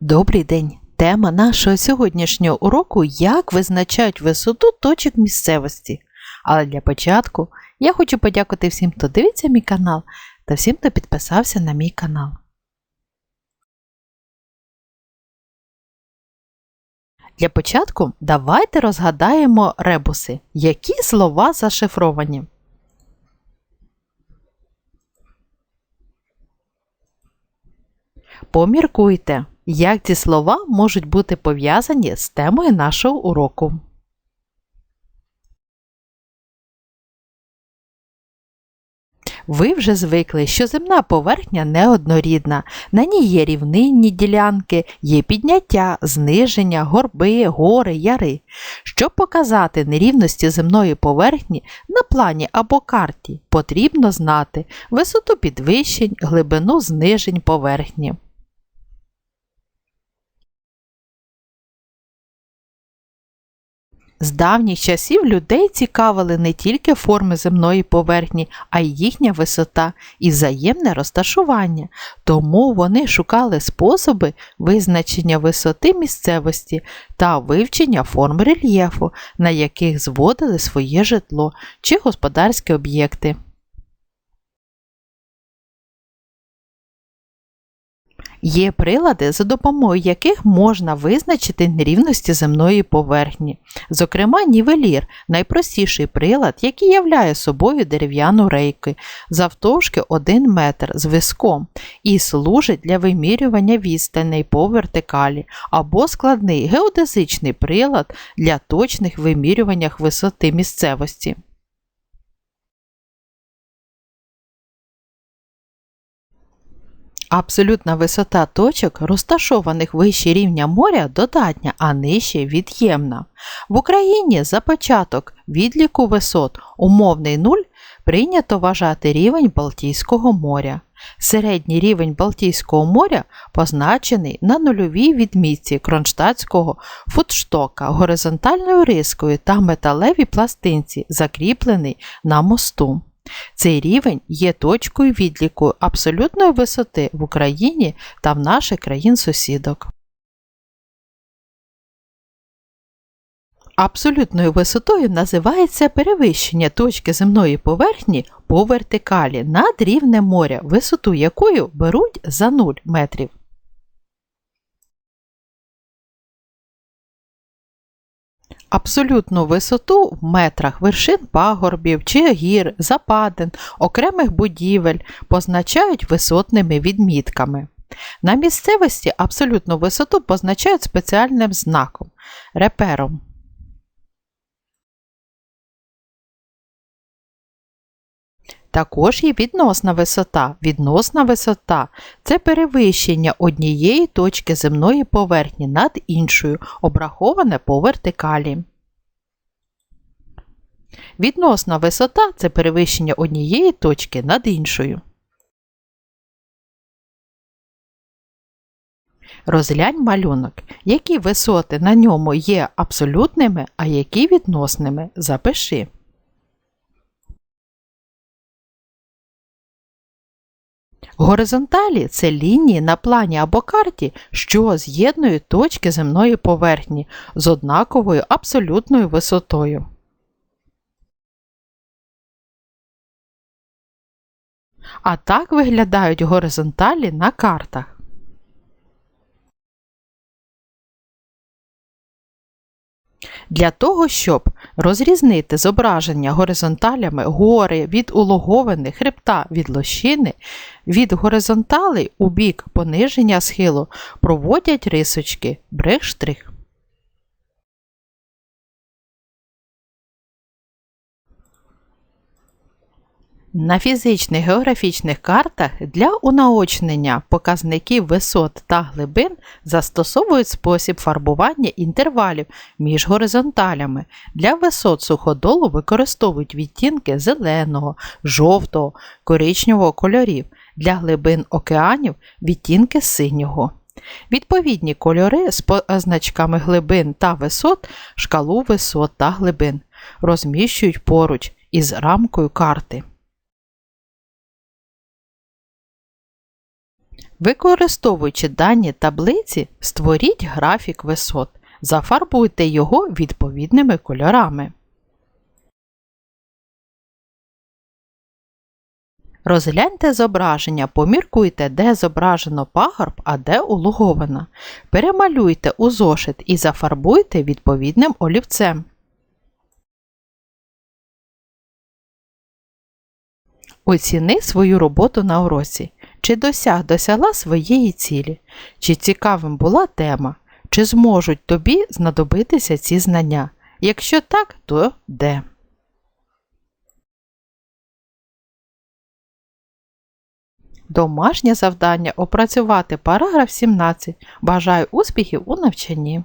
Добрий день! Тема нашого сьогоднішнього уроку як визначають висоту точок місцевості. Але для початку я хочу подякувати всім, хто дивиться мій канал та всім, хто підписався на мій канал. Для початку давайте розгадаємо ребуси, які слова зашифровані. Поміркуйте, як ці слова можуть бути пов'язані з темою нашого уроку. Ви вже звикли, що земна поверхня неоднорідна. На ній є рівнинні ділянки, є підняття, зниження, горби, гори, яри. Щоб показати нерівності земної поверхні на плані або карті, потрібно знати висоту підвищень, глибину знижень поверхні. З давніх часів людей цікавили не тільки форми земної поверхні, а й їхня висота і взаємне розташування, тому вони шукали способи визначення висоти місцевості та вивчення форм рельєфу, на яких зводили своє житло чи господарські об'єкти. Є прилади, за допомогою яких можна визначити нерівності земної поверхні. Зокрема, нівелір найпростіший прилад, який являє собою дерев'яну рейку завтовшки 1 метр з виском і служить для вимірювання відстаней по вертикалі, або складний геодезичний прилад для точних вимірювань висоти місцевості. Абсолютна висота точок, розташованих вище рівня моря, додатня, а нижче від'ємна. В Україні за початок відліку висот умовний нуль прийнято вважати рівень Балтійського моря. Середній рівень Балтійського моря позначений на нульовій відмітці кронштадтського футштока горизонтальною рискою та металевій пластинці, закріплений на мосту. Цей рівень є точкою відліку абсолютної висоти в Україні та в наших країн-сусідок. Абсолютною висотою називається перевищення точки земної поверхні по вертикалі над рівнем моря, висоту якою беруть за 0 метрів. Абсолютну висоту в метрах вершин пагорбів чи гір, западин, окремих будівель позначають висотними відмітками. На місцевості абсолютну висоту позначають спеціальним знаком репером. Також є відносна висота. Відносна висота це перевищення однієї точки земної поверхні над іншою, обраховане по вертикалі. Відносна висота це перевищення однієї точки над іншою. Розглянь малюнок, які висоти на ньому є абсолютними, а які відносними. Запиши. Горизонталі це лінії на плані або карті, що з'єднують точки земної поверхні з однаковою абсолютною висотою. А так виглядають горизонталі на картах. Для того, щоб розрізнити зображення горизонталями гори від улоговини, хребта від лощини, від горизонталей у бік пониження схилу проводять рисочки брих-штрих. На фізичних географічних картах для унаочнення показників висот та глибин застосовують спосіб фарбування інтервалів між горизонталями. Для висот суходолу використовують відтінки зеленого, жовтого, коричневого кольорів, для глибин океанів відтінки синього. Відповідні кольори з позначками глибин та висот, шкалу висот та глибин розміщують поруч із рамкою карти. Використовуючи дані таблиці, створіть графік висот. Зафарбуйте його відповідними кольорами. Розгляньте зображення, поміркуйте, де зображено пагорб, а де улуговина. Перемалюйте у зошит і зафарбуйте відповідним олівцем. Оціни свою роботу на уроці. Чи досяг досягла своєї цілі? Чи цікавим була тема? Чи зможуть тобі знадобитися ці знання? Якщо так, то де? Домашнє завдання опрацювати параграф 17. Бажаю успіхів у навчанні.